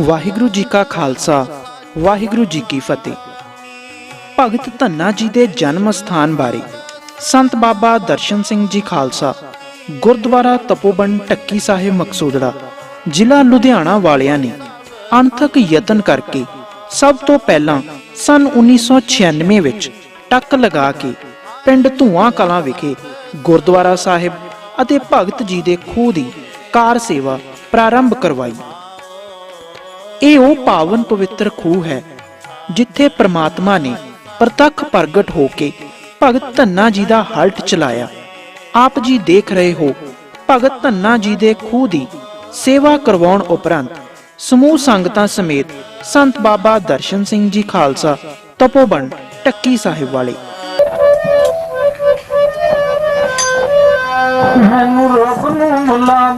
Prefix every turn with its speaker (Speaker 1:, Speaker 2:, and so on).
Speaker 1: ਵਾਹਿਗੁਰੂ ਜੀ ਕਾ ਖਾਲਸਾ, ਵਾਹਿਗੁਰੂ ਜੀ ਕੀ ਫਤਿਹ। ਭਗਤ ਧੰਨਾ ਜੀ ਦੇ ਜਨਮ ਸਥਾਨ ਬਾਰੇ ਸੰਤ ਬਾਬਾ ਦਰਸ਼ਨ ਸਿੰਘ ਜੀ ਖਾਲਸਾ, ਗੁਰਦੁਆਰਾ ਤਪੋਬਨ ਟੱਕੀ ਸਾਹਿਬ ਮਕਸੂਦੜਾ, ਜ਼ਿਲ੍ਹਾ ਲੁਧਿਆਣਾ ਵਾਲਿਆਂ ਨੇ ਅਣਥਕ ਯਤਨ ਕਰਕੇ ਸਭ ਤੋਂ ਪਹਿਲਾਂ ਸਨ 1996 ਵਿੱਚ ਟੱਕ ਲਗਾ ਕੇ ਪਿੰਡ ਧੂਆਂ ਕਲਾਂ ਵਿਖੇ ਗੁਰਦੁਆਰਾ ਸਾਹਿਬ ਅਤੇ ਭਗਤ ਜੀ ਦੇ ਖੂਹ ਦੀ ਕਾਰ ਸੇਵਾ ਪ੍ਰਾਰੰਭ ਕਰਵਾਈ। ਇਹ ਉਹ ਪਾਵਨ ਪਵਿੱਤਰ ਖੂਹ ਹੈ, ਜਿੱਥੇ ਪ੍ਰਮਾਤਮਾ ਨੇ ਪ੍ਰਤੱਖ ਪ੍ਰਗਟ ਹੋ ਕੇ ਭਗਤ ਧੰਨਾ ਜੀ ਦਾ ਹਲਟ ਚਲਾਇਆ। ਆਪ ਜੀ ਦੇਖ ਰਹੇ ਹੋ, ਭਗਤ ਧੰਨਾ ਜੀ ਦੇ ਖੂਹ ਦੀ ਸੇਵਾ ਕਰਵਾਉਣ ਉਪਰੰਤ ਸਮੂਹ ਸੰਗਤਾਂ ਸਮੇਤ ਸੰਤ ਬਾਬਾ ਦਰਸ਼ਨ ਸਿੰਘ ਜੀ ਖਾਲਸਾ ਤਪੋਬਨ ਟੱਕੀ ਸਾਹਿਬ ਵਾਲੇ।
Speaker 2: ਮੈਨੂੰ ਰੱਬ ਨੂੰ ਮੁਲਾ